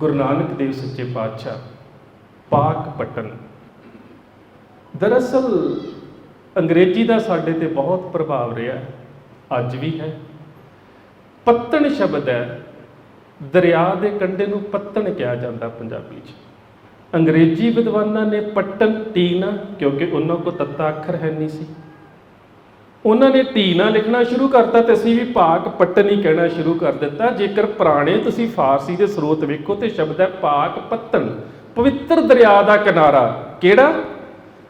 ਗੁਰੂ ਨਾਨਕ ਦੇਵ ਸੱਚੇ ਪਾਤਸ਼ਾਹ, ਪਾਕ ਪਟਨ ਦਰਅਸਲ, ਅੰਗਰੇਜ਼ੀ ਦਾ ਸਾਡੇ ਤੇ ਬਹੁਤ ਪ੍ਰਭਾਵ ਰਿਹਾ ਅੱਜ ਵੀ ਹੈ। ਪੱਤਣ ਸ਼ਬਦ ਹੈ, ਦਰਿਆ ਦੇ ਕੰਢੇ ਨੂੰ ਪੱਤਣ ਕਿਹਾ ਜਾਂਦਾ ਪੰਜਾਬੀ 'ਚ। ਅੰਗਰੇਜ਼ੀ ਵਿਦਵਾਨਾਂ ਨੇ ਪੱਟਣ ਟੀ ਨਾ ਕਿਉਂਕਿ ਉਹਨਾਂ ਕੋਲ ਤੱਤਾ ਅੱਖਰ ਹੈ ਨਹੀਂ ਸੀ। ਉਹਨਾਂ ਨੇ ਧੀ ਨਾ ਲਿਖਣਾ ਸ਼ੁਰੂ ਕਰਤਾ ਤੇ ਅਸੀਂ ਵੀ ਪਾਕ ਪੱਟਨ ਹੀ ਕਹਿਣਾ ਸ਼ੁਰੂ ਕਰ ਦਿੱਤਾ। ਜੇਕਰ ਪੁਰਾਣੇ ਤੁਸੀਂ ਫਾਰਸੀ ਦੇ ਸਰੋਤ ਵੇਖੋ ਤੇ ਸ਼ਬਦ ਹੈ ਪਾਕ ਪੱਤਣ। ਪਵਿੱਤਰ ਦਰਿਆ ਦਾ ਕਿਨਾਰਾ ਕਿਹੜਾ?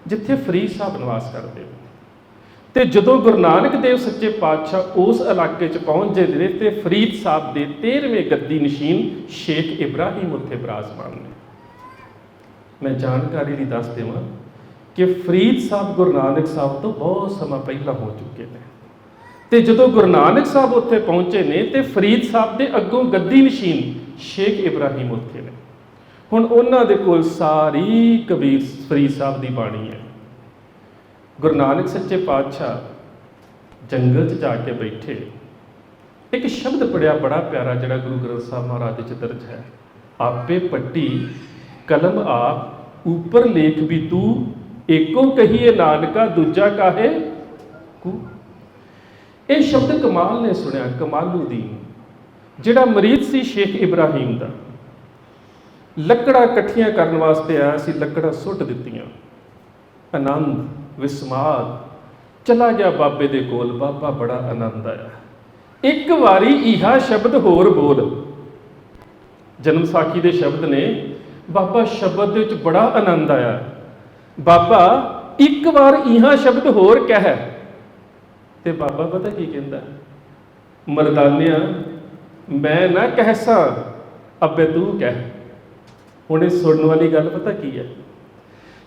ਜਿੱਥੇ ਫਰੀਦ ਸਾਹਿਬ ਨਿਵਾਸ ਕਰਦੇ। ਹੋ ਤੇ ਜਦੋਂ ਗੁਰੂ ਨਾਨਕ ਦੇਵ ਸੱਚੇ ਪਾਤਸ਼ਾਹ ਉਸ ਇਲਾਕੇ 'ਚ ਪਹੁੰਚੇ ਨੇ ਤੇ ਫਰੀਦ ਸਾਹਿਬ ਦੇ 13ਵੇਂ ਗੱਦੀ ਨਸ਼ੀਨ ਸ਼ੇਖ ਇਬਰਾਹੀਮ ਉੱਥੇ ਬਰਾਜਮਾਨ ਨੇ। ਮੈਂ ਜਾਣਕਾਰੀ ਲਈ ਦੱਸ ਦੇਵਾਂ। ਕਿ ਫਰੀਦ ਸਾਹਿਬ ਗੁਰੂ ਨਾਨਕ ਸਾਹਿਬ ਤੋਂ ਬਹੁਤ ਸਮਾਂ ਪਹਿਲਾਂ ਹੋ ਚੁੱਕੇ ਨੇ। ਤੇ ਜਦੋਂ ਗੁਰੂ ਨਾਨਕ ਸਾਹਿਬ ਉੱਥੇ ਪਹੁੰਚੇ ਨੇ, ਤੇ ਫਰੀਦ ਸਾਹਿਬ ਦੇ ਅੱਗੋਂ ਗੱਦੀ ਨਸ਼ੀਨ ਸ਼ੇਖ ਇਬਰਾਹੀਮ ਉੱਥੇ ਨੇ। ਹੁਣ ਉਹਨਾਂ ਦੇ ਕੋਲ ਸਾਰੀ ਕਬੀਰ ਫਰੀਦ ਸਾਹਿਬ ਦੀ ਬਾਣੀ ਹੈ। ਗੁਰੂ ਨਾਨਕ ਸੱਚੇ ਪਾਤਸ਼ਾਹ ਜੰਗਲ 'ਚ ਜਾ ਕੇ ਬੈਠੇ। ਇੱਕ ਸ਼ਬਦ ਪੜਿਆ ਬੜਾ ਪਿਆਰਾ, ਜਿਹੜਾ ਗੁਰੂ ਗ੍ਰੰਥ ਸਾਹਿਬ ਮਹਾਰਾਜ ਦੇ ਚ ਦਰਜ ਹੈ। ਆਪੇ ਪੱਟੀ ਕਲਮ ਆਪ, ਉਪਰ ਲੇਖ ਵੀ ਤੂੰ ਏਕੋ ਕਹੀਏ ਨਾਨਕਾ, ਦੂਜਾ ਕਾਹੇ? ਕੂ। ਇਹ ਸ਼ਬਦ ਕਮਾਲ ਨੇ ਸੁਣਿਆ ਕਮਾਲੂਦੀਨ ਜਿਹੜਾ ਮਰੀਦ ਸੀ ਸ਼ੇਖ ਇਬਰਾਹੀਮ ਦਾ। ਲੱਕੜਾਂ ਇਕੱਠੀਆਂ ਕਰਨ ਵਾਸਤੇ ਆਇਆ ਸੀ, ਲੱਕੜਾਂ ਸੁੱਟ ਦਿੱਤੀਆਂ। ਆਨੰਦ, ਵਿਸਮਾਦ, ਚਲਾ ਗਿਆ ਬਾਬੇ ਦੇ ਕੋਲ, ਬਾਬਾ ਬੜਾ ਆਨੰਦ ਆਇਆ। ਇੱਕ ਵਾਰੀ ਇਹਾ ਸ਼ਬਦ ਹੋਰ ਬੋਲ। ਜਨਮ ਸਾਖੀ ਦੇ ਸ਼ਬਦ ਨੇ, ਬਾਬਾ ਸ਼ਬਦ ਦੇ ਵਿੱਚ ਬੜਾ ਆਨੰਦ ਆਇਆ। ਬਾਬਾ, ਇੱਕ ਵਾਰ ਇਹਾ ਸ਼ਬਦ ਹੋਰ ਕਹਿ। ਤੇ ਬਾਬਾ ਪਤਾ ਕੀ ਕਹਿੰਦਾ? ਮਰਦਾਨਿਆ, ਮੈਂ ਨਾ ਕਹਿਸਾਂ, ਅੱਬੇ ਤੂੰ ਕਹਿ। ਹੁਣ ਇਹ ਸੁਣਨ ਵਾਲੀ ਗੱਲ ਪਤਾ ਕੀ ਹੈ?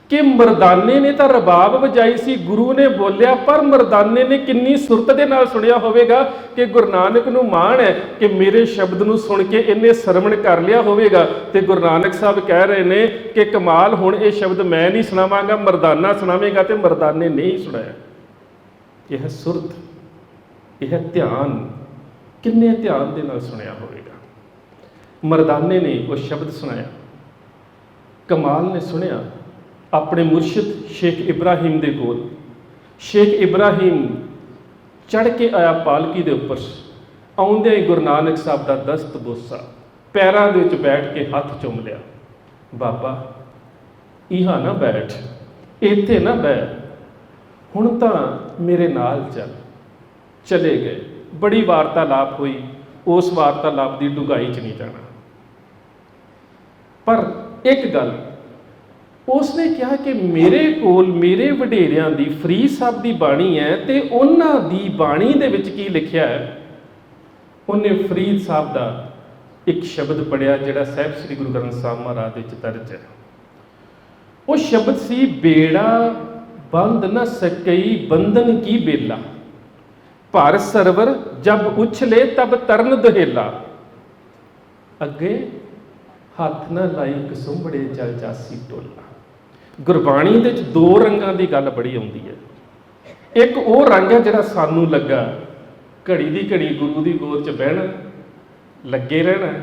ਕਿ ਮਰਦਾਨੇ ਨੇ ਤਾਂ ਰਬਾਬ ਵਜਾਈ ਸੀ, ਗੁਰੂ ਨੇ ਬੋਲਿਆ, ਪਰ ਮਰਦਾਨੇ ਨੇ ਕਿੰਨੀ ਸੁਰਤ ਦੇ ਨਾਲ ਸੁਣਿਆ ਹੋਵੇਗਾ ਕਿ ਗੁਰੂ ਨਾਨਕ ਨੂੰ ਮਾਣ ਹੈ ਕਿ ਮੇਰੇ ਸ਼ਬਦ ਨੂੰ ਸੁਣ ਕੇ ਇਹਨੇ ਸਰਵਣ ਕਰ ਲਿਆ ਹੋਵੇਗਾ। ਤੇ ਗੁਰੂ ਨਾਨਕ ਸਾਹਿਬ ਕਹਿ ਰਹੇ ਨੇ ਕਿ ਕਮਾਲ, ਹੁਣ ਇਹ ਸ਼ਬਦ ਮੈਂ ਨਹੀਂ ਸੁਣਾਵਾਂਗਾ, ਮਰਦਾਨਾ ਸੁਣਾਵੇਗਾ ਤੇ ਮਰਦਾਨੇ ਨੇ ਹੀ ਸੁਣਾਇਆ। ਇਹ ਹੈ ਸੁਰਤ, ਇਹ ਹੈ ਧਿਆਨ ਕਿੰਨੇ ਧਿਆਨ ਦੇ ਨਾਲ ਸੁਣਿਆ ਹੋਵੇਗਾ। ਮਰਦਾਨੇ ਨੇ ਉਹ ਸ਼ਬਦ ਸੁਣਾਇਆ, ਕਮਾਲ ਨੇ ਸੁਣਿਆ ਆਪਣੇ ਮੁਰਸ਼ਿਦ ਸ਼ੇਖ ਇਬਰਾਹੀਮ ਦੇ ਕੋਲ। ਸ਼ੇਖ ਇਬਰਾਹੀਮ ਚੜ ਕੇ ਆਇਆ ਪਾਲਕੀ ਦੇ ਉੱਪਰ। ਆਉਂਦਿਆਂ ਹੀ ਗੁਰੂ ਨਾਨਕ ਸਾਹਿਬ ਦਾ ਦਸਤ ਬੋਸਾ ਪੈਰਾਂ ਦੇ ਵਿੱਚ ਬੈਠ ਕੇ ਹੱਥ ਚੁੰਮ ਲਿਆ। ਬਾਬਾ, ਇਹਾਂ ਨਾ ਬੈਠ, ਇੱਥੇ ਨਾ ਬੈ ਹੁਣ ਤਾਂ ਮੇਰੇ ਨਾਲ ਚੱਲ। ਚਲੇ ਗਏ। ਬੜੀ ਵਾਰਤਾਲਾਪ ਹੋਈ। ਉਸ ਵਾਰਤਾਲਾਪ ਦੀ ਡੁਗਾਈ ਚ ਨਹੀਂ ਜਾਣਾ। ਪਰ ਇੱਕ ਗੱਲ ਉਸਨੇ ਕਿਹਾ ਕਿ ਮੇਰੇ ਕੋਲ ਮੇਰੇ ਵਡੇਰਿਆਂ ਦੀ ਫਰੀਦ ਸਾਹਿਬ ਦੀ ਬਾਣੀ ਹੈ ਤੇ ਉਹਨਾਂ ਦੀ ਬਾਣੀ ਦੇ ਵਿੱਚ ਕੀ ਲਿਖਿਆ ਹੈ? ਉਹਨੇ ਫਰੀਦ ਸਾਹਿਬ ਦਾ ਇੱਕ ਸ਼ਬਦ ਪੜਿਆ ਜਿਹੜਾ ਸਾਹਿਬ ਸ੍ਰੀ ਗੁਰੂ ਗ੍ਰੰਥ ਸਾਹਿਬ ਮਹਾਰਾਜ ਦੇ ਵਿੱਚ ਦਰਜ ਹੈ। ਉਹ ਸ਼ਬਦ ਸੀ, ਬੇੜਾ ਬੰਦ ਨਾ ਸਕਈ ਬੰਧਨ ਕੀ ਬੇਲਾ? ਭਰ ਸਰਵਰ ਜਬ ਉਛਲੇ ਤਬ ਤਰਨ ਦਹੇਲਾ। ਅੱਗੇ ਹੱਥ ਨਾ ਲਾਈ ਕਸੁੰਬੜੇ ਚਲ ਜਾਸੀ ਟੋਲਾ। ਗੁਰਬਾਣੀ ਦੇ ਵਿੱਚ ਦੋ ਰੰਗਾਂ ਦੀ ਗੱਲ ਬੜੀ ਆਉਂਦੀ ਹੈ। ਇੱਕ ਉਹ ਰੰਗ ਹੈ ਜਿਹੜਾ ਸਾਨੂੰ ਲੱਗਾ। ਘੜੀ ਦੀ ਘੜੀ ਗੁਰੂ ਦੀ ਗੋਦ 'ਚ ਬਹਿਣਾ, ਲੱਗੇ ਰਹਿਣਾ,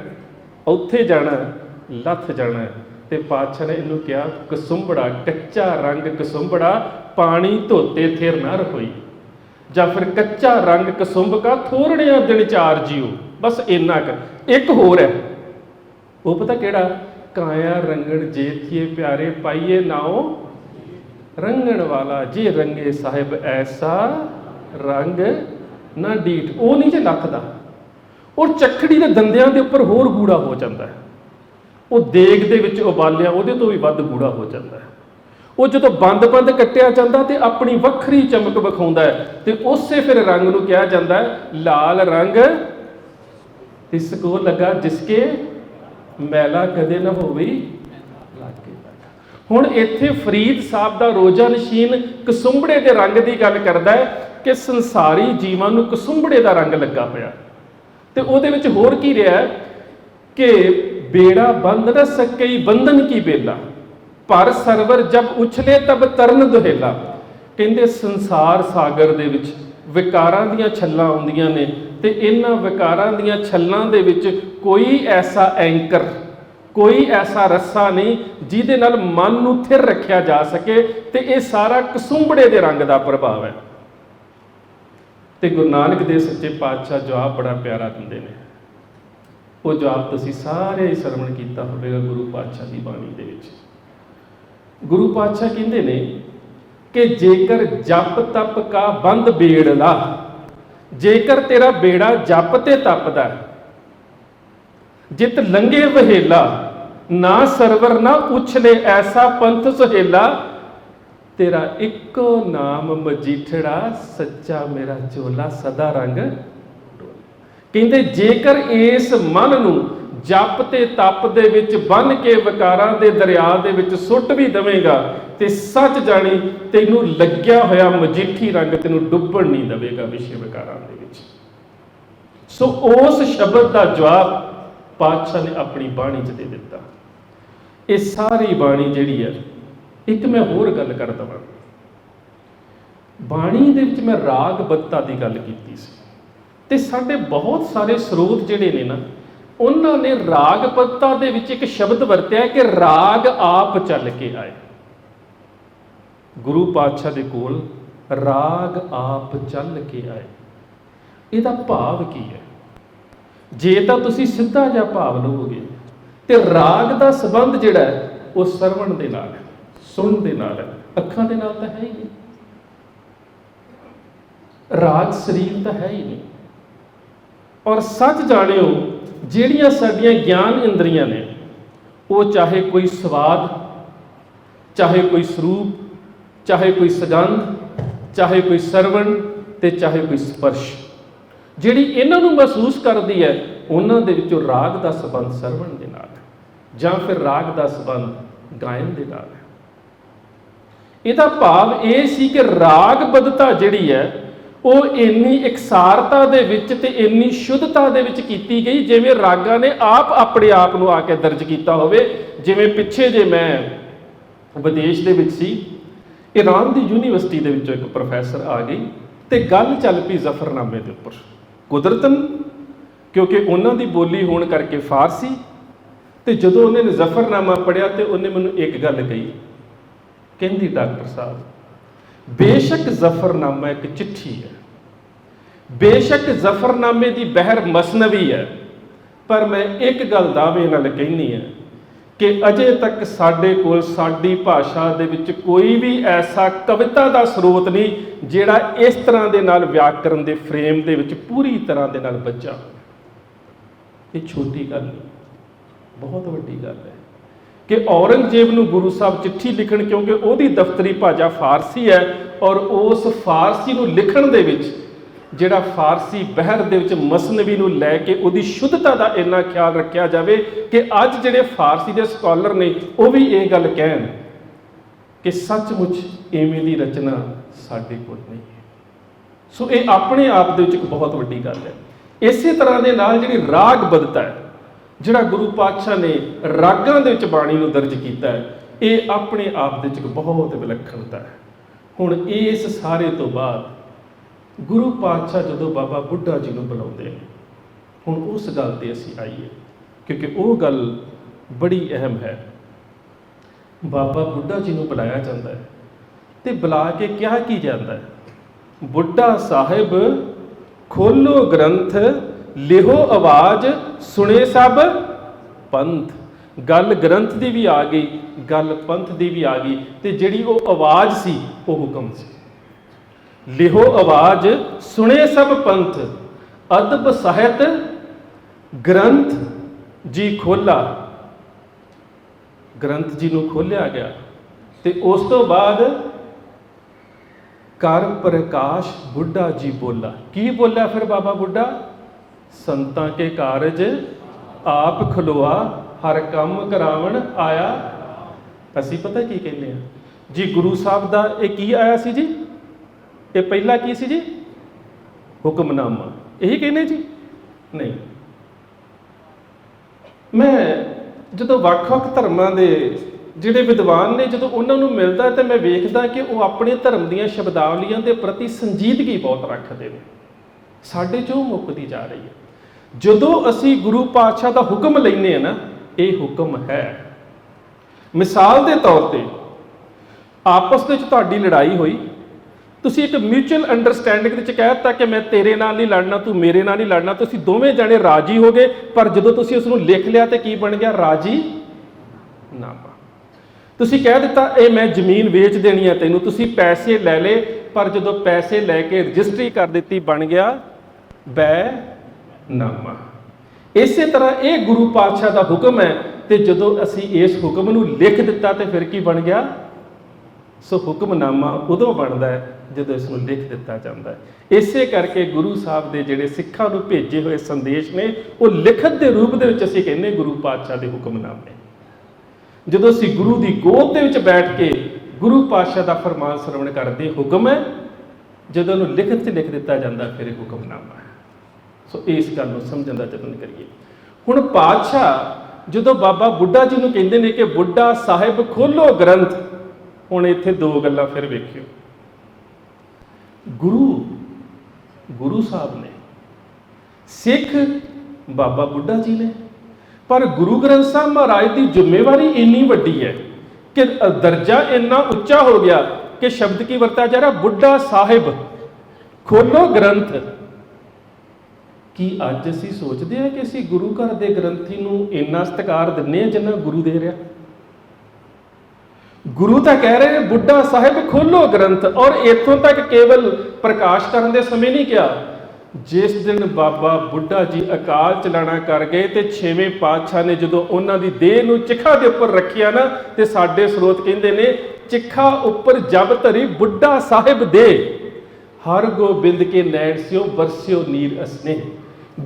ਉੱਥੇ ਜਾਣਾ, ਲੱਥ ਜਾਣਾ। ਤੇ ਪਾਤਸ਼ਾਹ ਨੇ ਇਹਨੂੰ ਕਿਹਾ, ਕਸੁੰਬੜਾ, ਕੱਚਾ ਰੰਗ ਕਸੁੰਬੜਾ, ਪਾਣੀ ਧੋਤੇ ਥਿਰ ਨਾ ਰਖੋਈ ਜਾਂ ਫਿਰ ਕੱਚਾ ਰੰਗ ਕਸੁੰਭ ਕਾ ਥੋੜਿਆਂ ਦਿਨ ਚਾਰ ਜਿਉ ਬਸ ਇੰਨਾ ਕੁ। ਇੱਕ ਹੋਰ ਹੈ। ਉਹ ਪਤਾ ਕਿਹੜਾ? ਕਾਇਆ ਰੰਗਣ ਜੇਥੀਏ ਪਿਆਰੇ ਪਾਈਏ ਨਾਓ ਰੰਗਣ ਵਾਲਾ ਜੇ ਰੰਗੇ ਸਾਹਿਬ ਐਸਾ ਰੰਗ ਨਾ ਡੀਟ ਉਹ ਨਹੀਂ ਜੇ ਲੱਥਦਾ ਉਹ ਚੱਖੜੀ ਦੇ ਦੰਦਿਆਂ ਦੇ ਉੱਪਰ ਹੋਰ ਗੂੜਾ ਹੋ ਜਾਂਦਾ ਹੈ। ਉਹ ਦੇਗ ਦੇ ਵਿੱਚ ਉਬਾਲਿਆ ਉਹਦੇ ਤੋਂ ਵੀ ਵੱਧ ਗੂੜਾ ਹੋ ਜਾਂਦਾ ਹੈ। ਉਹ ਜਦੋਂ ਬੰਦ-ਬੰਦ ਕੱਟਿਆ ਜਾਂਦਾ ਤੇ ਆਪਣੀ ਵੱਖਰੀ ਚਮਕ ਵਿਖਾਉਂਦਾ ਹੈ ਤੇ ਉਸੇ ਫਿਰ ਰੰਗ ਨੂੰ ਕਿਹਾ ਜਾਂਦਾ ਹੈ, ਲਾਲ ਰੰਗ। ਇਸ ਕੋ ਲਗਾ ਜਿਸਕੇ ਮੈਲਾ ਕਦੇ ਨਾ ਹੋਵੇ। ਲਾਗੇ ਹੁਣ ਇੱਥੇ ਫਰੀਦ ਸਾਹਿਬ ਦਾ ਰੋਜ਼ਾ ਨਸ਼ੀਨ ਕਸੁੰਬੜੇ ਦੇ ਰੰਗ ਦੀ ਗੱਲ ਕਰਦਾ ਹੈ ਕਿ ਸੰਸਾਰੀ ਜੀਵਾਂ ਨੂੰ ਕਸੁੰਬੜੇ ਦਾ ਰੰਗ ਲੱਗਾ ਹੋਇਆ ਤੇ ਉਹਦੇ ਵਿੱਚ ਹੋਰ ਕੀ ਰਿਹਾ ਕਿ ਬੇੜਾ ਬੰਦ ਨਾ ਸਕਈ ਬੰਧਨ ਕੀ ਬੇਲਾ। ਪਰ ਸਰਵਰ ਜਬ ਉਛਲੇ ਤਬ ਤਰਨ ਦੁਹੇਲਾ। ਕਹਿੰਦੇ ਸੰਸਾਰ ਸਾਗਰ ਦੇ ਵਿੱਚ ਵਿਕਾਰਾਂ ਦੀਆਂ ਛੱਲਾਂ ਆਉਂਦੀਆਂ ਨੇ ਤੇ ਇਹਨਾਂ ਵਿਕਾਰਾਂ ਦੀਆਂ ਛੱਲਾਂ ਦੇ ਵਿੱਚ ਕੋਈ ਐਸਾ ਐਂਕਰ, ਕੋਈ ਐਸਾ ਰੱਸਾ ਨਹੀਂ ਜਿਹਦੇ ਨਾਲ ਮਨ ਨੂੰ ਥਿਰ ਰੱਖਿਆ ਜਾ ਸਕੇ ਤੇ ਇਹ ਸਾਰਾ ਕਸੁੰਬੜੇ ਦੇ ਰੰਗ ਦਾ ਪ੍ਰਭਾਵ ਹੈ। ਤੇ ਗੁਰੂ ਨਾਨਕ ਦੇ ਸੱਚੇ ਪਾਤਸ਼ਾਹ ਜਵਾਬ ਬੜਾ ਪਿਆਰਾ ਦਿੰਦੇ ਨੇ। ਉਹ ਜਵਾਬ, ਤੁਸੀਂ ਸਾਰੇ ਹੀ ਸਰਵਣ ਕੀਤਾ ਹੋਵੇਗਾ ਗੁਰੂ ਪਾਤਸ਼ਾਹ ਦੀ ਬਾਣੀ ਦੇ ਵਿੱਚ। ਗੁਰੂ ਪਾਤਸ਼ਾਹ ਕਹਿੰਦੇ ਨੇ ਕਿ ਜੇਕਰ ਜਪ ਤਪ ਕਾ ਬੰਦ ਬੇੜ ਲਾ ਜੇਕਰ ਤੇਰਾ ਬੇੜਾ ਜਪ ਤੇ ਤਪਦਾ ਜਿਤ ਲੰਗੇ ਵਹੇਲਾ, ਨਾ ਸਰਵਰ, ਨਾ ਉਛਲੇ ਐਸਾ ਪੰਥ ਸੁਹੇਲਾ, ਤੇਰਾ ਇੱਕੋ ਨਾਮ ਮਜੀਠੜਾ, ਸੱਚਾ ਮੇਰਾ ਚੋਲਾ, ਸਦਾ ਰੰਗ ਕਹਿੰਦੇ, ਜੇਕਰ ਇਸ ਮਨ ਨੂੰ ਜਪ ਤੇ ਤਪ ਦੇ ਵਿੱਚ ਬੰਨ ਕੇ ਵਿਕਾਰਾਂ ਦੇ ਦਰਿਆ ਦੇ ਵਿੱਚ ਸੁੱਟ ਵੀ ਦਵੇਂਗਾ ਤੇ ਸੱਚ ਜਾਣੀ ਤੈਨੂੰ ਲੱਗਿਆ ਹੋਇਆ ਮਜੀਠੀ ਰੰਗ ਤੈਨੂੰ ਡੁੱਬਣ ਨਹੀਂ ਦਵੇਗਾ ਵਿਸ਼ੇ ਵਿਕਾਰਾਂ ਦੇ ਵਿੱਚ। ਸੋ ਉਸ ਸ਼ਬਦ ਦਾ ਜਵਾਬ ਪਾਤਸ਼ਾਹ ਨੇ ਆਪਣੀ ਬਾਣੀ 'ਚ ਦੇ ਦਿੱਤਾ। ਇਹ ਸਾਰੀ ਬਾਣੀ ਜਿਹੜੀ ਹੈ, ਇੱਕ ਮੈਂ ਹੋਰ ਗੱਲ ਕਰ ਦਵਾਂ। ਬਾਣੀ ਦੇ ਵਿੱਚ ਮੈਂ ਰਾਗ ਬੱਤਾ ਦੀ ਗੱਲ ਕੀਤੀ ਸੀ। ਤੇ ਸਾਡੇ ਬਹੁਤ ਸਾਰੇ ਸਰੋਤ ਜਿਹੜੇ ਨੇ ਨਾ ਉਹਨਾਂ ਨੇ ਰਾਗ ਬੱਤਾ ਦੇ ਵਿੱਚ ਇੱਕ ਸ਼ਬਦ ਵਰਤਿਆ ਕਿ ਰਾਗ ਆਪ ਚੱਲ ਕੇ ਆਏ। ਗੁਰੂ ਪਾਤਸ਼ਾਹ ਦੇ ਕੋਲ ਰਾਗ ਆਪ ਚੱਲ ਕੇ ਆਏ। ਇਹਦਾ ਭਾਵ ਕੀ ਹੈ? ਜੇ ਤਾਂ ਤੁਸੀਂ ਸਿੱਧਾ ਜਿਹਾ ਭਾਵ ਲਓਗੇ ਤੇ ਰਾਗ ਦਾ ਸੰਬੰਧ ਜਿਹੜਾ ਹੈ, ਉਹ ਸਰਵਣ ਦੇ ਨਾਲ ਹੈ, ਸੁਣਨ ਦੇ ਨਾਲ ਹੈ, ਅੱਖਾਂ ਦੇ ਨਾਲ ਤਾਂ ਹੈ ਹੀ ਨਹੀਂ। ਰਾਗ ਸਰੀਰ ਤਾਂ ਹੈ ਹੀ ਨਹੀਂ। ਔਰ ਸੱਚ ਜਾਣਿਓ, ਜਿਹੜੀਆਂ ਸਾਡੀਆਂ ਗਿਆਨ ਇੰਦਰੀਆਂ ਨੇ, ਉਹ ਚਾਹੇ ਕੋਈ ਸਵਾਦ, ਚਾਹੇ ਕੋਈ ਸਰੂਪ, ਚਾਹੇ ਕੋਈ ਸੁਗੰਧ, ਚਾਹੇ ਕੋਈ ਸਰਵਣ ਤੇ ਚਾਹੇ ਕੋਈ ਸਪਰਸ਼। ਜਿਹੜੀ ਇਹਨਾਂ ਨੂੰ ਮਹਿਸੂਸ ਕਰਦੀ ਹੈ, ਉਹਨਾਂ ਦੇ ਵਿੱਚੋਂ ਰਾਗ ਦਾ ਸਬੰਧ ਸਰਵਣ ਦੇ ਨਾਲ ਹੈ, ਜਾਂ ਫਿਰ ਰਾਗ ਦਾ ਸਬੰਧ ਗਾਇਨ ਦੇ ਨਾਲ ਹੈ। ਇਹਦਾ ਭਾਵ ਇਹ ਸੀ ਕਿ ਰਾਗ ਬਦਤਾ ਜਿਹੜੀ ਹੈ ਉਹ ਇੰਨੀ ਇਕਸਾਰਤਾ ਦੇ ਵਿੱਚ ਤੇ ਇੰਨੀ ਸ਼ੁੱਧਤਾ ਦੇ ਵਿੱਚ ਕੀਤੀ ਗਈ ਜਿਵੇਂ ਰਾਗਾਂ ਨੇ ਆਪ ਆਪਣੇ ਆਪ ਨੂੰ ਆ ਕੇ ਦਰਜ ਕੀਤਾ ਹੋਵੇ। ਜਿਵੇਂ ਪਿੱਛੇ ਜੇ ਮੈਂ ਵਿਦੇਸ਼ ਦੇ ਵਿੱਚ ਸੀ, ਈਰਾਨ ਦੀ ਯੂਨੀਵਰਸਿਟੀ ਦੇ ਵਿੱਚੋਂ ਇੱਕ ਪ੍ਰੋਫੈਸਰ ਆ ਗਈ ਤੇ ਗੱਲ ਚੱਲ ਪਈ ਜ਼ਫਰਨਾਮੇ ਦੇ ਉੱਪਰ। ਕੁਦਰਤਨ, ਕਿਉਂਕਿ ਉਹਨਾਂ ਦੀ ਬੋਲੀ ਹੋਣ ਕਰਕੇ ਫਾਰਸੀ, ਤੇ ਜਦੋਂ ਉਹਨੇ ਨੇ ਜ਼ਫਰਨਾਮਾ ਪੜਿਆ ਤੇ ਉਹਨੇ ਮੈਨੂੰ ਇੱਕ ਗੱਲ ਕਹੀ, ਕਹਿੰਦੀ, ਡਾਕਟਰ ਸਾਹਿਬ ਬੇਸ਼ੱਕ ਜ਼ਫਰਨਾਮਾ ਇੱਕ ਚਿੱਠੀ ਹੈ। ਬੇਸ਼ੱਕ ਜ਼ਫਰਨਾਮੇ ਦੀ ਬਹਿਰ ਮਸਨਵੀ ਹੈ। ਪਰ ਮੈਂ ਇੱਕ ਗੱਲ ਦਾਅਵੇ ਨਾਲ ਕਹਿਨੀ ਹੈ ਕਿ ਅਜੇ ਤੱਕ ਸਾਡੇ ਕੋਲ ਸਾਡੀ ਭਾਸ਼ਾ ਦੇ ਵਿੱਚ ਕੋਈ ਵੀ ਐਸਾ ਕਵਿਤਾ ਦਾ ਸਰੋਤ ਨਹੀਂ ਜਿਹੜਾ ਇਸ ਤਰ੍ਹਾਂ ਦੇ ਨਾਲ ਵਿਆਕਰਨ ਦੇ ਫਰੇਮ ਦੇ ਵਿੱਚ ਪੂਰੀ ਤਰ੍ਹਾਂ ਦੇ ਨਾਲ ਬੱਝਾ ਹੋਵੇ। ਇਹ ਛੋਟੀ ਗੱਲ ਨਹੀਂ, ਬਹੁਤ ਵੱਡੀ ਗੱਲ ਹੈ। ਕਿ ਔਰੰਗਜ਼ੇਬ ਨੂੰ ਗੁਰੂ ਸਾਹਿਬ ਚਿੱਠੀ ਲਿਖਣ ਕਿਉਂਕਿ ਉਹਦੀ ਦਫ਼ਤਰੀ ਭਾਸ਼ਾ ਫਾਰਸੀ ਹੈ ਔਰ ਉਸ ਫਾਰਸੀ ਨੂੰ ਲਿਖਣ ਦੇ ਵਿੱਚ ਜਿਹੜਾ ਫਾਰਸੀ ਬਹਿਰ ਦੇ ਵਿੱਚ ਮਸਨਵੀ ਨੂੰ ਲੈ ਕੇ ਉਹਦੀ ਸ਼ੁੱਧਤਾ ਦਾ ਇੰਨਾ ਖਿਆਲ ਰੱਖਿਆ ਜਾਵੇ ਕਿ ਅੱਜ ਜਿਹੜੇ ਫਾਰਸੀ ਦੇ ਸਕਾਲਰ ਨੇ ਉਹ ਵੀ ਇਹ ਗੱਲ ਕਹਿਣ ਕਿ ਸੱਚਮੁੱਚ ਐਵੇਂ ਦੀ ਰਚਨਾ ਸਾਡੇ ਕੋਲ ਨਹੀਂ ਹੈ। ਸੋ ਇਹ ਆਪਣੇ ਆਪ ਦੇ ਵਿੱਚ ਇੱਕ ਬਹੁਤ ਵੱਡੀ ਗੱਲ ਹੈ। ਇਸੇ ਤਰ੍ਹਾਂ ਦੇ ਨਾਲ ਜਿਹੜੀ ਰਾਗ ਬਦਤਾ ਹੈ ਜਿਹੜਾ ਗੁਰੂ ਪਾਤਸ਼ਾਹ ਨੇ ਰਾਗਾਂ ਦੇ ਵਿੱਚ ਬਾਣੀ ਨੂੰ ਦਰਜ ਕੀਤਾ ਹੈ, ਇਹ ਆਪਣੇ ਆਪ ਦੇ ਵਿੱਚ ਬਹੁਤ ਵਿਲੱਖਣਤਾ ਹੈ। ਹੁਣ ਇਸ ਸਾਰੇ ਤੋਂ ਬਾਅਦ ਗੁਰੂ ਪਾਤਸ਼ਾਹ ਜਦੋਂ ਬਾਬਾ ਬੁੱਢਾ ਜੀ ਨੂੰ ਬੁਲਾਉਂਦੇ ਨੇ, ਹੁਣ ਉਸ ਗੱਲ ਤੇ ਅਸੀਂ ਆਈਏ, ਕਿਉਂਕਿ ਉਹ ਗੱਲ ਬੜੀ ਅਹਿਮ ਹੈ। ਬਾਬਾ ਬੁੱਢਾ ਜੀ ਨੂੰ ਬੁਲਾਇਆ ਜਾਂਦਾ ਹੈ ਤੇ ਬੁਲਾ ਕੇ ਕਿਹਾ ਕੀ ਜਾਂਦਾ ਹੈ? ਬੁੱਢਾ ਸਾਹਿਬ ਖੋਲੋ ਗ੍ਰੰਥ ਲਿਹੋ ਆਵਾਜ਼, ਸੁਣੇ ਸਭ ਪੰਥ। ਗੱਲ ਗ੍ਰੰਥ ਦੀ ਵੀ ਆ ਗਈ, ਗੱਲ ਪੰਥ ਦੀ ਵੀ ਆ ਗਈ, ਤੇ ਜਿਹੜੀ ਉਹ ਆਵਾਜ਼ ਸੀ, ਉਹ ਹੁਕਮ ਸੀ। ਲਿਹੋ ਆਵਾਜ਼, ਸੁਣੇ ਸਭ ਪੰਥ। ਅਦਬ ਸਾਹਿਤ, ਗ੍ਰੰਥ ਜੀ ਖੋਲਾ। ਗ੍ਰੰਥ ਜੀ ਨੂੰ ਖੋਲਿਆ ਗਿਆ। ਤੇ ਉਸ ਤੋਂ ਬਾਅਦ ਕਰ ਪ੍ਰਕਾਸ਼ ਬੁੱਢਾ ਜੀ ਬੋਲਾ। ਕੀ ਬੋਲਿਆ ਫਿਰ ਬਾਬਾ ਬੁੱਢਾ? ਸੰਤਾਂ ਕੇ ਕਾਰਜ ਆਪ ਖਲੋਆ, ਹਰ ਕੰਮ ਕਰਾਵਣ ਆਇਆ। ਅਸੀਂ ਪਤਾ ਕੀ ਕਹਿੰਦੇ ਆ ਜੀ, ਗੁਰੂ ਸਾਹਿਬ ਦਾ ਇਹ ਕੀ ਆਇਆ ਸੀ ਜੀ? ਇਹ ਪਹਿਲਾ ਕੀ ਸੀ ਜੀ? ਹੁਕਮਨਾਮਾ। ਇਹੀ ਕਹਿੰਦੇ ਜੀ? ਨਹੀਂ। ਮੈਂ ਜਦੋਂ ਵੱਖ-ਵੱਖ ਧਰਮਾਂ ਦੇ ਜਿਹੜੇ ਵਿਦਵਾਨ ਨੇ, ਜਦੋਂ ਉਹਨਾਂ ਨੂੰ ਮਿਲਦਾ ਤਾਂ ਮੈਂ ਵੇਖਦਾ ਕਿ ਉਹ ਆਪਣੇ ਧਰਮ ਦੀਆਂ ਸ਼ਬਦਾਵਲੀਆਂ ਦੇ ਪ੍ਰਤੀ ਸੰਜੀਦਗੀ ਬਹੁਤ ਰੱਖਦੇ ਨੇ। ਸਾਡੇ ਚੋਂ ਮੁੱਕਦੀ ਜਾ ਰਹੀ ਹੈ। ਜਦੋਂ ਅਸੀਂ ਗੁਰੂ ਪਾਤਸ਼ਾਹ ਦਾ ਹੁਕਮ ਲੈਨੇ ਆ ਨਾ, ਇਹ ਹੁਕਮ ਹੈ। ਮਿਸਾਲ ਦੇ ਤੌਰ ਤੇ ਆਪਸ ਵਿੱਚ ਤੁਹਾਡੀ ਲੜਾਈ ਹੋਈ। ਤੁਸੀਂ ਇੱਕ ਮਿਊਚੁਅਲ ਅੰਡਰਸਟੈਂਡਿੰਗ ਵਿੱਚ ਕਹਿ ਦਿੱਤਾ ਕਿ ਮੈਂ ਤੇਰੇ ਨਾਲ ਨਹੀਂ ਲੜਨਾ, ਤੂੰ ਮੇਰੇ ਨਾਲ ਨਹੀਂ ਲੜਨਾ, ਤੁਸੀਂ ਦੋਵੇਂ ਜਣੇ ਰਾਜੀ ਹੋ ਗਏ, ਪਰ ਜਦੋਂ ਤੁਸੀਂ ਉਸ ਨੂੰ ਲਿਖ ਲਿਆ ਤੇ ਕੀ ਬਣ ਗਿਆ? ਰਾਜੀ ਨਾਮਾ ਤੁਸੀਂ ਕਹਿ ਦਿੱਤਾ, ਇਹ ਮੈਂ ਜ਼ਮੀਨ ਵੇਚ ਦੇਣੀ ਹੈ ਤੈਨੂੰ, ਤੁਸੀਂ ਪੈਸੇ ਲੈ ਲਏ, ਪਰ ਜਦੋਂ ਪੈਸੇ ਲੈ ਕੇ ਰਜਿਸਟਰੀ ਕਰ ਦਿੱਤੀ, ਬਣ ਗਿਆ ਬੈ ਨਾਮਾ। ਇਸੇ ਤਰ੍ਹਾਂ ਇਹ ਗੁਰੂ ਪਾਤਸ਼ਾਹ ਦਾ ਹੁਕਮ ਹੈ ਤੇ ਜਦੋਂ ਅਸੀਂ ਇਸ ਹੁਕਮ ਨੂੰ ਲਿਖ ਦਿੱਤਾ ਤੇ ਫਿਰ ਕੀ ਬਣ ਗਿਆ? ਸੋ ਹੁਕਮਨਾਮਾ ਉਦੋਂ ਬਣਦਾ ਹੈ ਜਦੋਂ ਇਸ ਨੂੰ ਲਿਖ ਦਿੱਤਾ ਜਾਂਦਾ ਹੈ। ਇਸੇ ਕਰਕੇ ਗੁਰੂ ਸਾਹਿਬ ਦੇ ਜਿਹੜੇ ਸਿੱਖਾਂ ਨੂੰ ਭੇਜੇ ਹੋਏ ਸੰਦੇਸ਼ ਨੇ, ਉਹ ਲਿਖਤ ਦੇ ਰੂਪ ਦੇ ਵਿੱਚ ਅਸੀਂ ਕਹਿੰਦੇ ਗੁਰੂ ਪਾਤਸ਼ਾਹ ਦੇ ਹੁਕਮਨਾਮੇ। ਜਦੋਂ ਅਸੀਂ ਗੁਰੂ ਦੀ ਗੋਦ ਦੇ ਵਿੱਚ ਬੈਠ ਕੇ ਗੁਰੂ ਪਾਤਸ਼ਾਹ ਦਾ ਫਰਮਾਨ ਸਰਵਣ ਕਰਦੇ ਹੁਕਮ ਹੈ, ਜਦੋਂ ਉਹਨੂੰ ਲਿਖਤ 'ਚ ਲਿਖ ਦਿੱਤਾ ਜਾਂਦਾ, ਫਿਰ ਇਹ ਹੁਕਮਨਾਮਾ ਹੈ। ਸੋ ਇਸ ਗੱਲ ਨੂੰ ਸਮਝਣ ਦਾ ਯਤਨ ਕਰੀਏ। ਹੁਣ ਪਾਤਸ਼ਾਹ ਜਦੋਂ ਬਾਬਾ ਬੁੱਢਾ ਜੀ ਨੂੰ ਕਹਿੰਦੇ ਨੇ ਕਿ ਬੁੱਢਾ ਸਾਹਿਬ ਖੋਲੋ ਗ੍ਰੰਥ, ਹੁਣ ਇੱਥੇ ਦੋ ਗੱਲਾਂ ਫਿਰ ਵੇਖਿਓ। ਗੁਰੂ ਗੁਰੂ ਸਾਹਿਬ ਨੇ, ਸਿੱਖ ਬਾਬਾ ਬੁੱਢਾ ਜੀ ਨੇ, ਪਰ ਗੁਰੂ ਗ੍ਰੰਥ ਸਾਹਿਬ ਮਹਾਰਾਜ ਦੀ ਜ਼ਿੰਮੇਵਾਰੀ ਇੰਨੀ ਵੱਡੀ ਹੈ ਕਿ ਦਰਜਾ ਇੰਨਾ ਉੱਚਾ ਹੋ ਗਿਆ ਕਿ ਸ਼ਬਦ ਕੀ ਵਰਤਿਆ ਜਾ ਰਿਹਾ? ਬੁੱਢਾ ਸਾਹਿਬ, ਖੋਲੋ ਗ੍ਰੰਥ। ਕੀ ਅੱਜ ਅਸੀਂ ਸੋਚਦੇ ਹਾਂ ਕਿ ਅਸੀਂ ਗੁਰੂ ਘਰ ਦੇ ਗ੍ਰੰਥੀ ਨੂੰ ਇੰਨਾ ਸਤਿਕਾਰ ਦਿੰਨੇ ਆ ਜਿੰਨਾ ਗੁਰੂ ਦੇ ਰਿਹਾ? ਗੁਰੂ ਤਾਂ ਕਹਿ ਰਹੇ ਨੇ, ਬੁੱਢਾ ਸਾਹਿਬ, ਖੋਲੋ ਗ੍ਰੰਥ। ਔਰ ਇੱਥੋਂ ਤੱਕ ਕੇਵਲ ਪ੍ਰਕਾਸ਼ ਕਰਨ ਦੇ ਸਮੇਂ ਨਹੀਂ ਕਿਹਾ। ਜਿਸ ਦਿਨ ਬਾਬਾ ਬੁੱਢਾ ਜੀ ਅਕਾਲ ਚਲਾਣਾ ਕਰ ਗਏ ਤੇ ਛੇਵੇਂ ਪਾਤਸ਼ਾਹ ਨੇ ਜਦੋਂ ਉਹਨਾਂ ਦੀ ਦੇਹ ਨੂੰ ਚਿਖਾ ਦੇ ਉੱਪਰ ਰੱਖਿਆ ਨਾ, ਤੇ ਸਾਡੇ ਸਰੋਤ ਕਹਿੰਦੇ ਨੇ, ਚਿਖਾ ਉੱਪਰ ਜਬ ਧਰੀ ਬੁੱਢਾ ਸਾਹਿਬ ਦੇ। ਹਰ ਗੋਬਿੰਦ ਕੇ ਨੈਣ ਸਿਓ, ਵਰਸਿਓ ਨੀਰ ਅਸਨੇ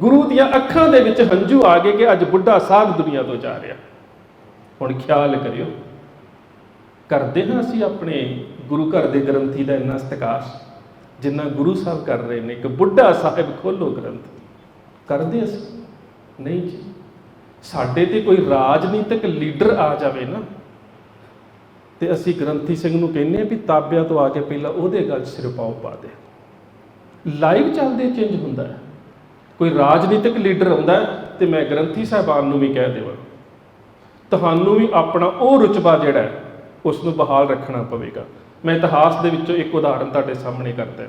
ਗੁਰੂ ਦੀਆਂ ਅੱਖਾਂ ਦੇ ਵਿੱਚ ਹੰਝੂ ਆ ਗਏ ਕਿ ਅੱਜ ਬੁੱਢਾ ਸਾਹਿਬ ਦੁਨੀਆ ਤੋਂ ਜਾ ਰਿਹਾ। ਹੁਣ ਖਿਆਲ ਕਰਿਓ, ਕਰਦੇ ਹਾਂ ਅਸੀਂ ਆਪਣੇ ਗੁਰੂ ਘਰ ਦੇ ਗ੍ਰੰਥੀ ਦਾ ਇੰਨਾ ਸਤਿਕਾਰ, ਜਿੰਨਾ ਗੁਰੂ ਸਾਹਿਬ ਕਰ ਰਹੇ ਨੇ ਕਿ ਬੁੱਢਾ ਸਾਹਿਬ ਖੋਲੋ ਗ੍ਰੰਥ। ਕਰਦੇ ਅਸੀਂ। ਨਹੀਂ ਜੀ, ਸਾਡੇ ਤੇ ਕੋਈ ਰਾਜਨੀਤਿਕ ਲੀਡਰ ਆ ਜਾਵੇ ਨਾ, ਤੇ ਅਸੀਂ ਗ੍ਰੰਥੀ ਸਿੰਘ ਨੂੰ ਕਹਿੰਨੇ ਆ ਵੀ ਤਾਬਿਆਂ ਤੋਂ ਆ ਕੇ ਪਹਿਲਾਂ ਉਹਦੇ ਗੱਲ ਸਿਰ ਪਾਓ ਪਾ ਦੇ। ਲਾਈਵ ਚੱਲਦੇ ਚੇਂਜ ਹੁੰਦਾ ਹੈ। ਕੋਈ ਰਾਜਨੀਤਿਕ ਲੀਡਰ ਆਉਂਦਾ ਤੇ ਮੈਂ ਗ੍ਰੰਥੀ ਸਾਹਿਬਾਨ ਨੂੰ ਵੀ ਕਹਿ ਦੇਵਾਂ, ਤੁਹਾਨੂੰ ਵੀ ਆਪਣਾ ਉਹ ਰੁਤਬਾ ਜਿਹੜਾ ਹੈ ਉਸ ਨੂੰ ਬਹਾਲ ਰੱਖਣਾ ਪਵੇਗਾ। ਮੈਂ ਇਤਿਹਾਸ ਦੇ ਵਿੱਚੋਂ ਇੱਕ ਉਦਾਹਰਨ ਤੁਹਾਡੇ ਸਾਹਮਣੇ ਕਰਦਾ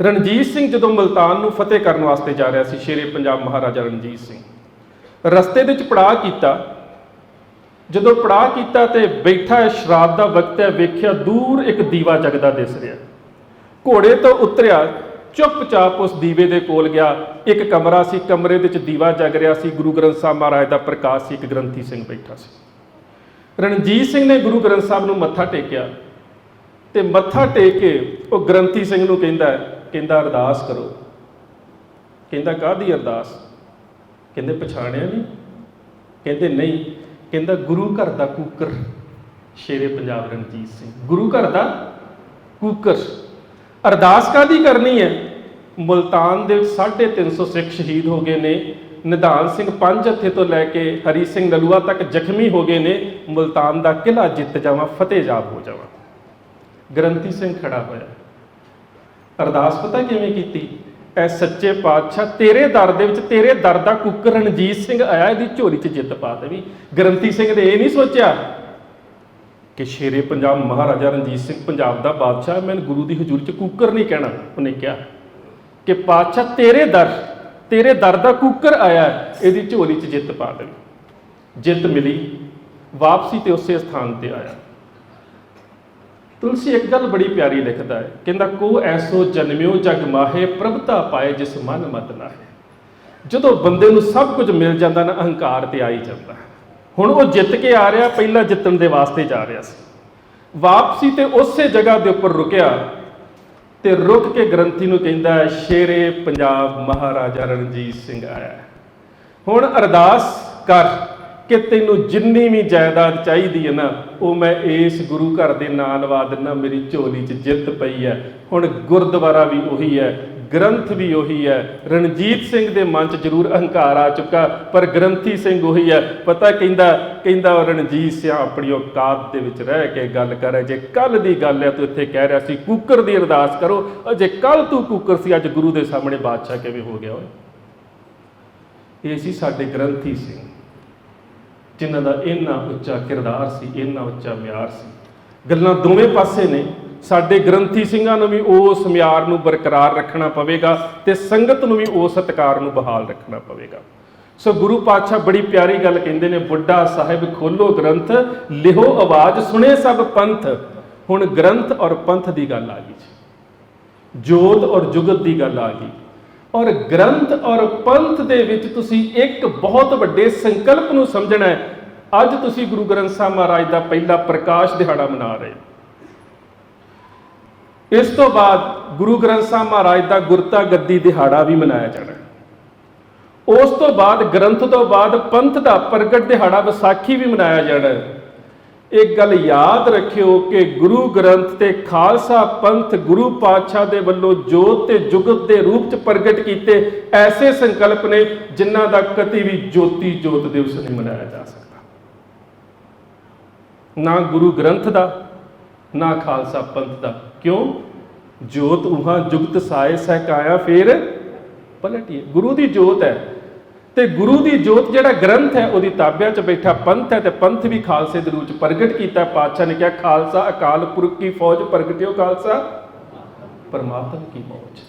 ਰਣਜੀਤ ਸਿੰਘ ਜਦੋਂ ਮਲਤਾਨ ਨੂੰ ਫਤਿਹ ਕਰਨ ਵਾਸਤੇ ਜਾ ਰਿਹਾ ਸੀ, ਸ਼ੇਰੇ ਪੰਜਾਬ ਮਹਾਰਾਜਾ ਰਣਜੀਤ ਸਿੰਘ, ਰਸਤੇ ਦੇ ਵਿੱਚ ਪੜਾਅ ਕੀਤਾ, ਜਦੋਂ ਪੜਾਅ ਕੀਤਾ ਤੇ ਬੈਠਾ ਹੈ, ਸ਼ਰਾਬ ਦਾ ਵਕਤ ਹੈ, ਵੇਖਿਆ ਦੂਰ ਇੱਕ ਦੀਵਾ ਜਗਦਾ ਦਿਸ ਰਿਹਾ। ਘੋੜੇ ਤੋਂ ਉਤਰਿਆ ਚੁੱਪਚਾਪ ਉਸ ਦੀਵੇ ਦੇ ਕੋਲ ਗਿਆ। ਇੱਕ ਕਮਰਾ ਸੀ, ਕਮਰੇ ਦੇ ਵਿੱਚ ਦੀਵਾ ਜਗ ਰਿਹਾ ਸੀ। ਗੁਰੂ ਗ੍ਰੰਥ ਸਾਹਿਬ ਮਹਾਰਾਜ ਦਾ ਪ੍ਰਕਾਸ਼ ਸੀ, ਇੱਕ ਗ੍ਰੰਥੀ ਸਿੰਘ ਬੈਠਾ ਸੀ। ਰਣਜੀਤ ਸਿੰਘ ਨੇ ਗੁਰੂ ਗ੍ਰੰਥ ਸਾਹਿਬ ਨੂੰ ਮੱਥਾ ਟੇਕਿਆ ਤੇ ਮੱਥਾ ਟੇਕ ਕੇ ਉਹ ਗ੍ਰੰਥੀ ਸਿੰਘ ਨੂੰ ਕਹਿੰਦਾ ਕਹਿੰਦਾ, ਅਰਦਾਸ ਕਰੋ। ਕਹਿੰਦਾ, ਕਾਹਦੀ ਅਰਦਾਸ? ਕਹਿੰਦੇ, ਪਛਾਣਿਆ ਨਹੀਂ? ਕਹਿੰਦੇ, ਨਹੀਂ। ਕਹਿੰਦਾ, ਗੁਰੂ ਘਰ ਦਾ ਕੂਕਰ। ਸ਼ੇਰੇ ਪੰਜਾਬ ਰਣਜੀਤ ਸਿੰਘ, ਗੁਰੂ ਘਰ ਦਾ ਕੂਕਰ। ਅਰਦਾਸ ਕਾਦੀ ਕਰਨੀ ਹੈ? ਮੁਲਤਾਨ ਦੇ ਵਿੱਚ 350 ਸਿੱਖ ਸ਼ਹੀਦ ਹੋ ਗਏ ਨੇ। ਨਿਧਾਨ ਸਿੰਘ ਪੰਜ ਹੱਥੇ ਤੋਂ ਲੈ ਕੇ ਹਰੀ ਸਿੰਘ ਨਲੂਆ ਤੱਕ ਜ਼ਖਮੀ ਹੋ ਗਏ ਨੇ। ਮੁਲਤਾਨ ਦਾ ਕਿਲਾ ਜਿੱਤ ਜਾਵਾਂ ਫਤਿਹਜਾਬ ਹੋ ਜਾਵਾਂ। ਗ੍ਰੰਥੀ ਸਿੰਘ ਖੜਾ ਹੋਇਆ। ਅਰਦਾਸ ਪਤਾ ਕਿਵੇਂ ਕੀਤੀ? ਐ ਸੱਚੇ ਪਾਤਸ਼ਾਹ, ਤੇਰੇ ਦਰ ਦੇ ਵਿੱਚ ਤੇਰੇ ਦਰ ਦਾ ਕੁੱਕਰ ਰਣਜੀਤ ਸਿੰਘ ਆਇਆ, ਇਹਦੀ ਝੋਲੀ 'ਚ ਜਿੱਤ ਪਾ ਦੇਵੀ। ਗ੍ਰੰਥੀ ਸਿੰਘ ਨੇ ਇਹ ਨਹੀਂ ਸੋਚਿਆ ਕਿ ਸ਼ੇਰੇ ਪੰਜਾਬ ਮਹਾਰਾਜਾ ਰਣਜੀਤ ਸਿੰਘ ਪੰਜਾਬ ਦਾ ਬਾਦਸ਼ਾਹ ਮੈਨੂੰ ਗੁਰੂ ਦੀ ਹਜ਼ੂਰੀ 'ਚ ਕੁੱਕਰ ਨਹੀਂ ਕਹਿਣਾ, ਉਹਨੇ ਕਿਹਾ। ਕਿ ਪਾਤਸ਼ਾਹ ਤੇਰੇ ਦਰ ਤੇਰੇ ਦਰ ਦਾ ਕੁੱਕਰ ਆਇਆ ਇਹਦੀ ਝੋਲੀ 'ਚ ਜਿੱਤ ਪਾ ਦੇ ਜਿੱਤ ਮਿਲੀ, ਵਾਪਸੀ ਤੇ ਉਸੇ ਸਥਾਨ ਤੇ ਆਇਆ। ਤੁਲਸੀ ਇੱਕ ਗੱਲ ਬੜੀ ਪਿਆਰੀ ਲਿਖਦਾ ਹੈ, ਕਹਿੰਦਾ, ਕੋ ਐਸੋ ਜਨਮਿਓ ਜਗ ਮਾਹੇ, ਪ੍ਰਭਤਾ ਪਾਏ ਜਿਸ ਮਨ ਮਤ ਨਾਹੇ। ਜਦੋਂ ਬੰਦੇ ਨੂੰ ਸਭ ਕੁਝ ਮਿਲ ਜਾਂਦਾ ਨਾ, ਅਹੰਕਾਰ ਤੇ ਆ ਹੀ ਜਾਂਦਾ ਹੁਣ ਉਹ ਜਿੱਤ ਕੇ ਆ ਰਿਹਾ, ਪਹਿਲਾਂ ਜਿੱਤਣ ਦੇ ਵਾਸਤੇ ਜਾ ਰਿਹਾ ਸੀ। ਵਾਪਸੀ ਤੇ ਉਸੇ ਜਗ੍ਹਾ ਦੇ ਉੱਪਰ ਰੁਕਿਆ ਤੇ ਰੁਕ ਕੇ ਗ੍ਰੰਥੀ ਨੂੰ ਕਹਿੰਦਾ ਸ਼ੇਰੇ ਪੰਜਾਬ ਮਹਾਰਾਜਾ ਰਣਜੀਤ ਸਿੰਘ ਆਇਆ ਹੁਣ ਅਰਦਾਸ ਕਰ ਕਿ ਤੈਨੂੰ ਜਿੰਨੀ ਵੀ ਜਾਇਦਾਦ ਚਾਹੀਦੀ ਹੈ ਨਾ, ਉਹ ਮੈਂ ਇਸ ਗੁਰੂ ਘਰ ਦੇ ਨਾਂ ਲਵਾ ਦਿੰਨਾ ਮੇਰੀ ਝੋਲੀ 'ਚ ਜਿੱਤ ਪਈ ਹੈ। ਹੁਣ ਗੁਰਦੁਆਰਾ ਵੀ ਉਹੀ ਹੈ ਗ੍ਰੰਥ ਵੀ ਉਹੀ ਹੈ। ਰਣਜੀਤ ਸਿੰਘ ਦੇ ਮਨ 'ਚ ਜ਼ਰੂਰ ਅਹੰਕਾਰ ਆ ਚੁੱਕਾ, ਪਰ ਗ੍ਰੰਥੀ ਸਿੰਘ ਉਹੀ ਹੈ। ਪਤਾ ਕਹਿੰਦਾ ਕਹਿੰਦਾ ਰਣਜੀਤ ਸਿਆ ਆਪਣੀ ਔਕਾਤ ਦੇ ਵਿੱਚ ਰਹਿ ਕੇ ਗੱਲ ਕਰ ਜੇ ਕੱਲ ਦੀ ਗੱਲ ਹੈ, ਤੂੰ ਇੱਥੇ ਕਹਿ ਰਿਹਾ ਸੀ, ਕੁੱਕਰ ਦੀ ਅਰਦਾਸ ਕਰੋ। ਅਜੇ ਕੱਲ ਤੂੰ ਕੁੱਕਰ ਸੀ, ਅੱਜ ਗੁਰੂ ਦੇ ਸਾਹਮਣੇ ਬਾਦਸ਼ਾਹ ਕਿਵੇਂ ਹੋ ਗਿਆ ਓਏ? ਇਹ ਸੀ ਸਾਡੇ ਗ੍ਰੰਥੀ ਸਿੰਘ, ਜਿਨ੍ਹਾਂ ਦਾ ਇੰਨਾ ਉੱਚਾ ਕਿਰਦਾਰ ਸੀ, ਇੰਨਾ ਉੱਚਾ ਮਿਆਰ ਸੀ। ਗੱਲਾਂ ਦੋਵੇਂ ਪਾਸੇ ਨੇ। ਸਾਡੇ ਗ੍ਰੰਥੀ ਸਿੰਘਾਂ ਨੂੰ ਵੀ ਉਸ ਮਿਆਰ ਨੂੰ ਬਰਕਰਾਰ ਰੱਖਣਾ ਪਵੇਗਾ ਤੇ ਸੰਗਤ ਨੂੰ ਵੀ ਉਸ ਸਤਿਕਾਰ ਨੂੰ ਬਹਾਲ ਰੱਖਣਾ ਪਵੇਗਾ। ਸੋ ਗੁਰੂ ਪਾਤਸ਼ਾਹ ਬੜੀ ਪਿਆਰੀ ਗੱਲ ਕਹਿੰਦੇ ਨੇ, ਬੁੱਢਾ ਸਾਹਿਬ, ਖੋਲੋ ਗ੍ਰੰਥ, ਲਿਹੋ ਆਵਾਜ਼, ਸੁਣੇ ਸਭ ਪੰਥ। ਹੁਣ ਗ੍ਰੰਥ ਔਰ ਪੰਥ ਦੀ ਗੱਲ ਆ ਗਈ ਜੋਤ ਔਰ ਜੁਗਤ ਦੀ ਗੱਲ ਆ ਗਈ। ਔਰ ਗ੍ਰੰਥ ਔਰ ਪੰਥ ਦੇ ਵਿੱਚ ਤੁਸੀਂ ਇੱਕ ਬਹੁਤ ਵੱਡੇ ਸੰਕਲਪ ਨੂੰ ਸਮਝਣਾ ਹੈ। ਅੱਜ ਤੁਸੀਂ ਗੁਰੂ ਗ੍ਰੰਥ ਸਾਹਿਬ ਮਹਾਰਾਜ ਦਾ ਪਹਿਲਾ ਪ੍ਰਕਾਸ਼ ਦਿਹਾੜਾ ਮਨਾ ਰਹੇ ਹੋ। ਇਸ ਤੋਂ ਬਾਅਦ ਗੁਰੂ ਗ੍ਰੰਥ ਸਾਹਿਬ ਮਹਾਰਾਜ ਦਾ ਗੁਰਤਾ ਗੱਦੀ ਦਿਹਾੜਾ ਵੀ ਮਨਾਇਆ ਜਾਣਾ ਉਸ ਤੋਂ ਬਾਅਦ ਗ੍ਰੰਥ ਤੋਂ ਬਾਅਦ ਪੰਥ ਦਾ ਪ੍ਰਗਟ ਦਿਹਾੜਾ ਵਿਸਾਖੀ ਵੀ ਮਨਾਇਆ ਜਾਣਾ ਹੈ। ਇੱਕ ਗੱਲ ਯਾਦ ਰੱਖਿਓ ਕਿ ਗੁਰੂ ਗ੍ਰੰਥ ਤੇ ਖਾਲਸਾ ਪੰਥ ਗੁਰੂ ਪਾਤਸ਼ਾਹ ਦੇ ਵੱਲੋਂ ਜੋਤ ਤੇ ਜੁਗਤ ਦੇ ਰੂਪ ਚ ਪ੍ਰਗਟ ਕੀਤੇ ਐਸੇ ਸੰਕਲਪ ਨੇ ਜਿਨ੍ਹਾਂ ਦਾ ਕਦੀ ਵੀ ਜੋਤੀ ਜੋਤ ਦਿਵਸ ਨਹੀਂ ਮਨਾਇਆ ਜਾ ਸਕਦਾ। ਨਾ ਗੁਰੂ ਗ੍ਰੰਥ ਦਾ, ਨਾ ਖਾਲਸਾ ਪੰਥ ਦਾ। ਕਿਉਂ? ਜੋਤ ਉਹਾਂ ਜੁਗਤ ਸਾਏ ਸਹਿਕਾਇਆ ਫੇਰ ਪਲਟੀਏ। ਗੁਰੂ ਦੀ ਜੋਤ ਹੈ। ਤੇ ਗੁਰੂ ਦੀ ਜੋਤ ਜਿਹੜਾ ਗ੍ਰੰਥ ਹੈ, ਉਹਦੀ ਤਾਬਿਆਂ 'ਚ ਬੈਠਾ ਪੰਥ ਹੈ ਤੇ ਪੰਥ ਵੀ ਖਾਲਸੇ ਦੇ ਰੂਪ 'ਚ ਪ੍ਰਗਟ ਕੀਤਾ। ਪਾਤਸ਼ਾਹ ਨੇ ਕਿਹਾ, ਖਾਲਸਾ ਅਕਾਲ ਪੁਰਖ ਕੀ ਫੌਜ ਪ੍ਰਗਟਿਓ ਖਾਲਸਾ? ਪਰਮਾਤਮਾ ਕੀ ਮੌਜ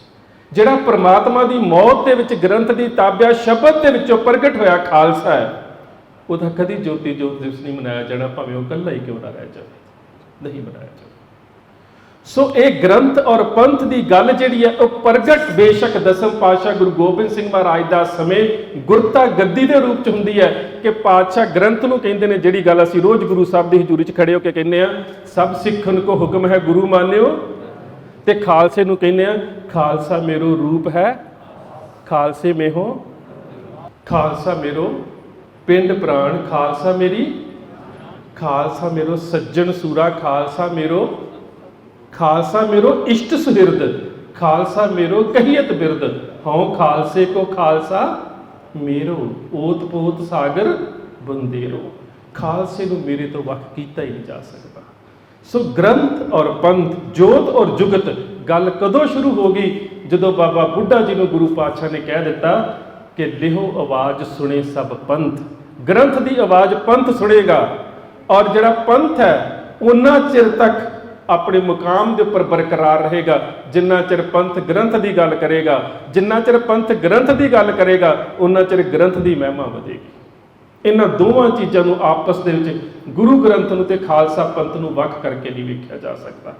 ਜਿਹੜਾ ਪਰਮਾਤਮਾ ਦੀ ਮੌਤ ਦੇ ਵਿੱਚ ਗ੍ਰੰਥ ਦੀ ਤਾਬਿਆ ਸ਼ਬਦ ਦੇ ਵਿੱਚੋਂ ਪ੍ਰਗਟ ਹੋਇਆ ਖਾਲਸਾ ਹੈ, ਉਹਦਾ ਕਦੀ ਜੋਤੀ ਜੋਤ ਦਿਵਸ ਨਹੀਂ ਮਨਾਇਆ ਜਾਣਾ, ਭਾਵੇਂ ਉਹ ਇਕੱਲਾ ਹੀ ਕਿਉਂ ਨਾ ਰਹਿ ਜਾਵੇ। ਨਹੀਂ ਮਨਾਇਆ ਜਾਵੇ ਸੋ ਇਹ ਗ੍ਰੰਥ ਔਰ ਪੰਥ ਦੀ ਗੱਲ ਜਿਹੜੀ ਹੈ, ਉਹ ਪ੍ਰਗਟ ਬੇਸ਼ੱਕ ਦਸਮ ਪਾਤਸ਼ਾਹ ਗੁਰੂ ਗੋਬਿੰਦ ਸਿੰਘ ਮਹਾਰਾਜ ਦਾ ਸਮੇਂ ਗੁਰਤਾ ਗੱਦੀ ਦੇ ਰੂਪ ਚ ਹੁੰਦੀ ਹੈ ਕਿ ਪਾਤਸ਼ਾਹ ਗ੍ਰੰਥ ਨੂੰ ਕਹਿੰਦੇ ਨੇ, ਜਿਹੜੀ ਗੱਲ ਅਸੀਂ ਰੋਜ਼ ਗੁਰੂ ਸਾਹਿਬ ਦੀ ਹਜ਼ੂਰੀ ਚ ਖੜੇ ਹੋ ਕੇ ਕਹਿੰਦੇ ਆ ਸਭ ਸਿੱਖਣ ਕੋ ਹੁਕਮ ਹੈ ਗੁਰੂ ਮਾਨਿਓ। ਤੇ ਖਾਲਸੇ ਨੂੰ ਕਹਿੰਦੇ ਆ ਖਾਲਸਾ ਮੇਰੋ ਰੂਪ ਹੈ, ਖਾਲਸੇ ਮੇਹੋ, ਖਾਲਸਾ ਮੇਰੋ ਪਿੰਡ ਪ੍ਰਾਣ, ਖਾਲਸਾ ਮੇਰੀ, ਖਾਲਸਾ ਮੇਰੋ ਸੱਜਣ ਸੂਰਾ, ਖਾਲਸਾ ਮੇਰੋ ਖਾਲਸਾ ਮੇਰੋ ਇਸ਼ਟ ਸੁਹਿਰਦ, ਖਾਲਸਾ ਮੇਰੋ ਕਹੀਅਤ ਬਿਰਦ। ਹਉ ਖਾਲਸੇ ਕੋ ਖਾਲਸਾ ਮੇਰੋ, ਓਤ ਪੋਤ ਸਾਗਰ ਬੰਦੇਰੋ। ਖਾਲਸੇ ਨੂੰ ਮੇਰੇ ਤੋਂ ਵੱਖ ਕੀਤਾ ਹੀ ਨਹੀਂ ਜਾ ਸਕਦਾ। ਸੋ ਗ੍ਰੰਥ ਔਰ ਪੰਥ, ਜੋਤ ਔਰ ਜੁਗਤ, ਗੱਲ ਕਦੋਂ ਸ਼ੁਰੂ ਹੋ ਗਈ? ਜਦੋਂ ਬਾਬਾ ਬੁੱਢਾ ਜੀ ਨੂੰ ਗੁਰੂ ਪਾਤਸ਼ਾਹ ਨੇ ਕਹਿ ਦਿੱਤਾ ਕਿ ਲਿਹੋ ਆਵਾਜ਼ ਸੁਣੇ ਸਭ ਪੰਥ। ਗ੍ਰੰਥ ਦੀ ਆਵਾਜ਼ ਪੰਥ ਸੁਣੇਗਾ। ਔਰ ਜਿਹੜਾ ਪੰਥ ਹੈ, ਉਹਨਾਂ ਚਿਰ ਤੱਕ ਆਪਣੇ ਮੁਕਾਮ ਦੇ ਉੱਪਰ ਬਰਕਰਾਰ ਰਹੇਗਾ। ਜਿੰਨਾ ਚਿਰ ਪੰਥ ਗ੍ਰੰਥ ਦੀ ਗੱਲ ਕਰੇਗਾ, ਜਿੰਨਾ ਚਿਰ ਪੰਥ ਗ੍ਰੰਥ ਦੀ ਗੱਲ ਕਰੇਗਾ ਉਹਨਾਂ ਚਿਰ ਗ੍ਰੰਥ ਦੀ ਮਹਿਮਾ ਵਧੇਗੀ। ਇਹਨਾਂ ਦੋਵਾਂ ਚੀਜ਼ਾਂ ਨੂੰ ਆਪਸ ਦੇ ਵਿੱਚ ਗੁਰੂ ਗ੍ਰੰਥ ਨੂੰ ਤੇ ਖਾਲਸਾ ਪੰਥ ਨੂੰ ਵੱਖ ਕਰਕੇ ਨਹੀਂ ਵੇਖਿਆ ਜਾ ਸਕਦਾ।